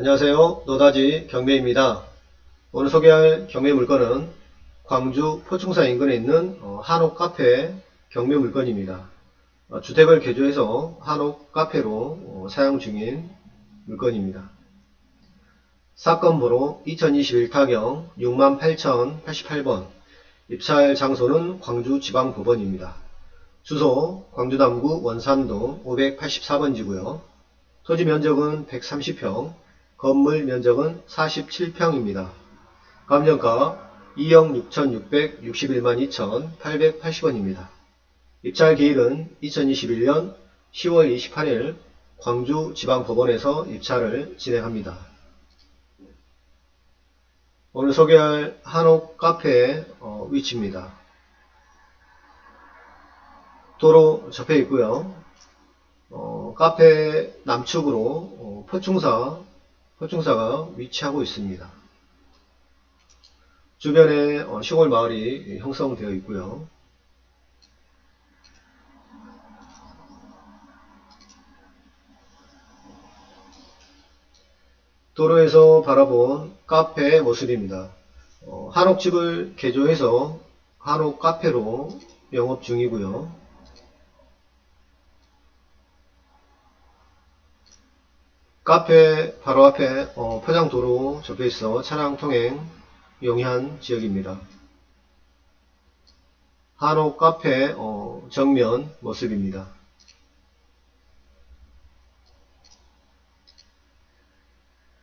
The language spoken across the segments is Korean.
안녕하세요. 노다지 경매입니다. 오늘 소개할 경매 물건은 광주 포충사 인근에 있는 어, 한옥 카페 경매 물건입니다. 어, 주택을 개조해서 한옥 카페로 어, 사용 중인 물건입니다. 사건 번호 2021 타경 68,088번 입찰 장소는 광주지방법원입니다. 주소 광주 남구 원산동 584번지고요. 토지 면적은 130평, 건물 면적은 47평입니다. 감정가 2억 6,661만 2,880원입니다. 입찰 기일은 2021년 10월 28일 광주지방법원에서 입찰을 진행합니다. 오늘 소개할 한옥 카페의 어, 위치입니다. 도로 접해 있고요. 어, 카페 남측으로 어, 포충사 포충사가 위치하고 있습니다. 주변에 어, 시골 마을이 형성되어 있고요. 도로에서 바라본 카페의 모습입니다. 어, 한옥집을 개조해서 한옥 카페로 영업 중이고요. 카페 바로 앞에 어, 포장도로 접해 있어 차량 통행 용이한 지역입니다. 한옥 카페 어, 정면 모습입니다.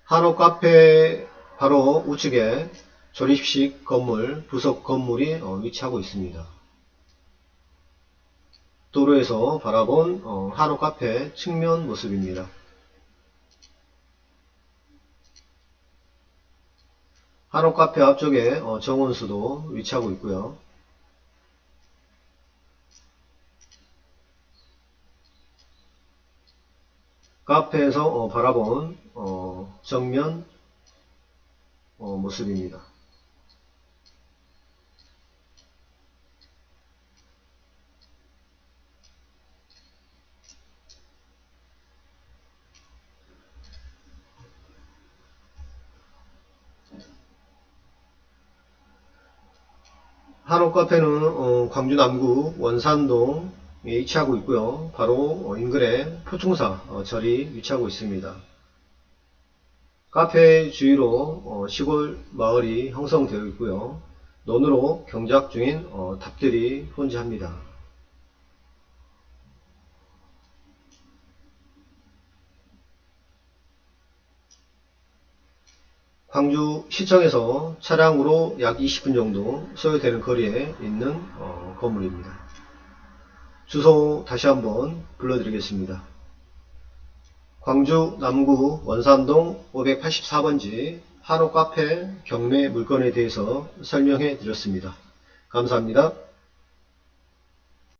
한옥 카페 바로 우측에 조립식 건물, 부속 건물이 어, 위치하고 있습니다. 도로에서 바라본 어, 한옥 카페 측면 모습입니다. 한옥 카페 앞쪽에 어, 정원수도 위치하고 있고요. 카페에서 어, 바라본 어, 정면 어, 모습입니다. 한옥 카페는 어, 광주 남구 원산동에 위치하고 있고요. 바로 어, 인근에 포충사 어, 절이 위치하고 있습니다. 카페 주위로 어, 시골 마을이 형성되어 있고요. 논으로 경작 중인 어, 탑들이 혼재합니다. 광주 시청에서 차량으로 약 20분 정도 소요되는 거리에 있는 어, 건물입니다. 주소 다시 한번 불러드리겠습니다. 광주 남구 원산동 584번지 한옥 카페 경매 물건에 대해서 설명해 드렸습니다. 감사합니다.